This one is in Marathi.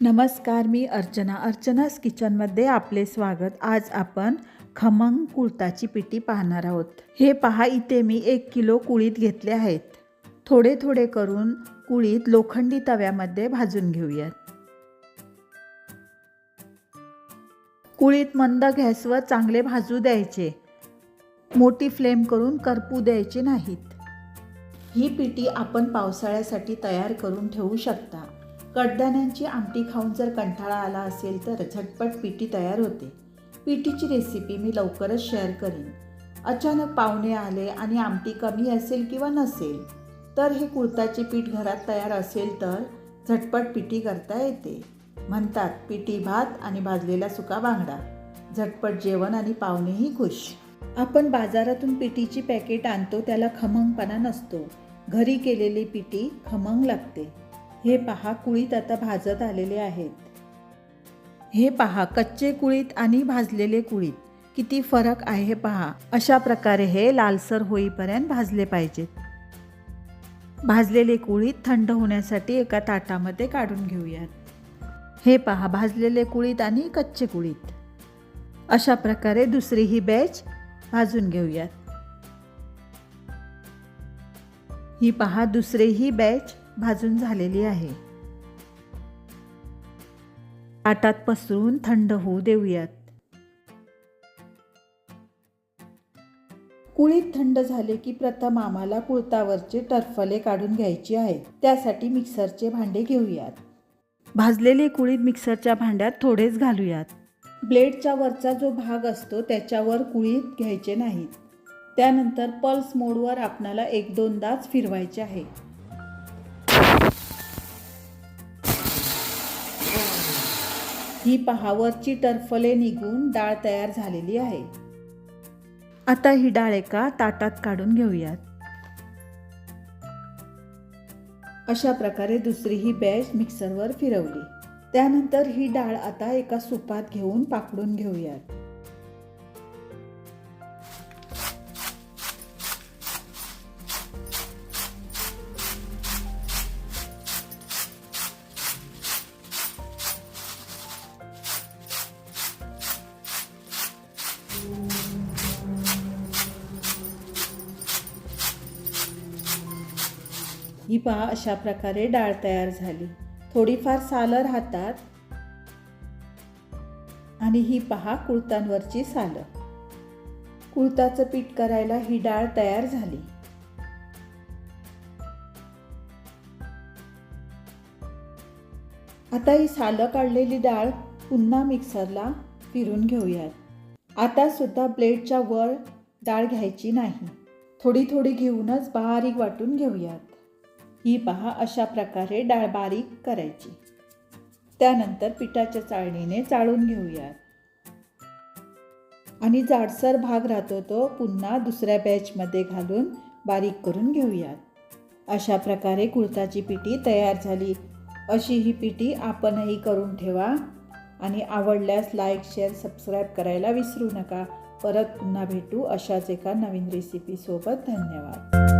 नमस्कार मी अर्चना. अर्चनास किचनमध्ये आपले स्वागत. आज आपण खमंग कुळताची पिठी पाहणार आहोत. हे पहा इथे मी एक किलो कुळीत घेतले आहेत. थोडे थोडे करून कुळीत लोखंडी तव्यामध्ये भाजून घेऊयात. कुळीत मंद गॅसवर चांगले भाजू द्यायचे. मोठी फ्लेम करून करपू द्यायचे नाहीत. ही पिठी आपण पावसाळ्यासाठी तयार करून ठेवू शकता. कडधान्यांची आमटी खाऊन जर कंटाळा आला असेल तर झटपट पिठी तयार होते. पिठीची रेसिपी मी लवकरच शेअर करीन. अचानक पाहुणे आले आणि आमटी कमी असेल किंवा नसेल तर हे कुर्ताचे पीठ घरात तयार असेल तर झटपट पिठी करता येते. म्हणतात पिठी भात आणि भाजलेला सुका बांगडा. झटपट जेवण आणि पाहुणेही खुश. आपण बाजारातून पिठीची पॅकेट आणतो त्याला खमंगपणा नसतो. घरी केलेली पिठी खमंग लागते. हे पहा कुळीत आता भाजत आलेले आहेत. हे पहा कच्चे कुळीत आणि भाजलेले कुळीत. किती फरक आहे हे पहा. अशा प्रकारे हे लालसर होईपर्यंत भाजले पाहिजेत. भाजलेले कुळीत थंड होण्यासाठी एका ताटामध्ये काढून घेऊयात. हे पहा भाजलेले कुळीत आणि कच्चे कुळीत. अशा प्रकारे दुसरी ही बॅच भाजून घेऊयात. ही पहा दुसरी ही बॅच भाजून झालेली आहे. ताटात पसरून थंड होऊ देऊयात. कुळीत थंड झाले की प्रथम आम्हाला कुळतावरचे टरफले काढून घ्यायची आहेत. त्यासाठी मिक्सरचे भांडे घेऊयात. भाजलेले कुळीत मिक्सरच्या भांड्यात थोडेच घालूयात. ब्लेडच्या वरचा जो भाग असतो त्याच्यावर कुळीत घ्यायचे नाहीत. त्यानंतर पल्स मोडवर आपणाला एक दोनदाच फिरवायचे आहे ही पहावरची टरफले निघून डाळ तयार झालेली आहे. आता ही डाळ एका ताटात काढून घेऊयात. अशा प्रकारे दुसरी ही बॅच मिक्सरवर फिरवली. त्यानंतर ही डाळ आता एका सुपात घेऊन पाकडून घेऊयात. ही पहा अशा प्रकारे डाळ तयार झाली. थोडीफार सालं राहतात. आणि ही पहा कुळतांवरची सालं. कुळताचं पीठ करायला ही डाळ तयार झाली. आता ही सालं काढलेली डाळ पुन्हा मिक्सरला फिरून घेऊयात. आता सुद्धा ब्लेडच्या वर डाळ घ्यायची नाही. थोडी थोडी घेऊनच बारीक वाटून घेऊयात. ही पहा अशा प्रकारे डाळ बारीक करायची. त्यानंतर पिठाच्या चाळणीने चाळून घेऊयात. आणि जाडसर भाग राहतो तो पुन्हा दुसऱ्या बॅचमध्ये घालून बारीक करून घेऊयात. अशा प्रकारे कुळताची पिठी तयार झाली. अशी ही पिठी आपणही करून ठेवा. आणि आवडल्यास लाईक शेअर सबस्क्राईब करायला विसरू नका. परत पुन्हा भेटू अशाच एका नवीन रेसिपीसोबत धन्यवाद.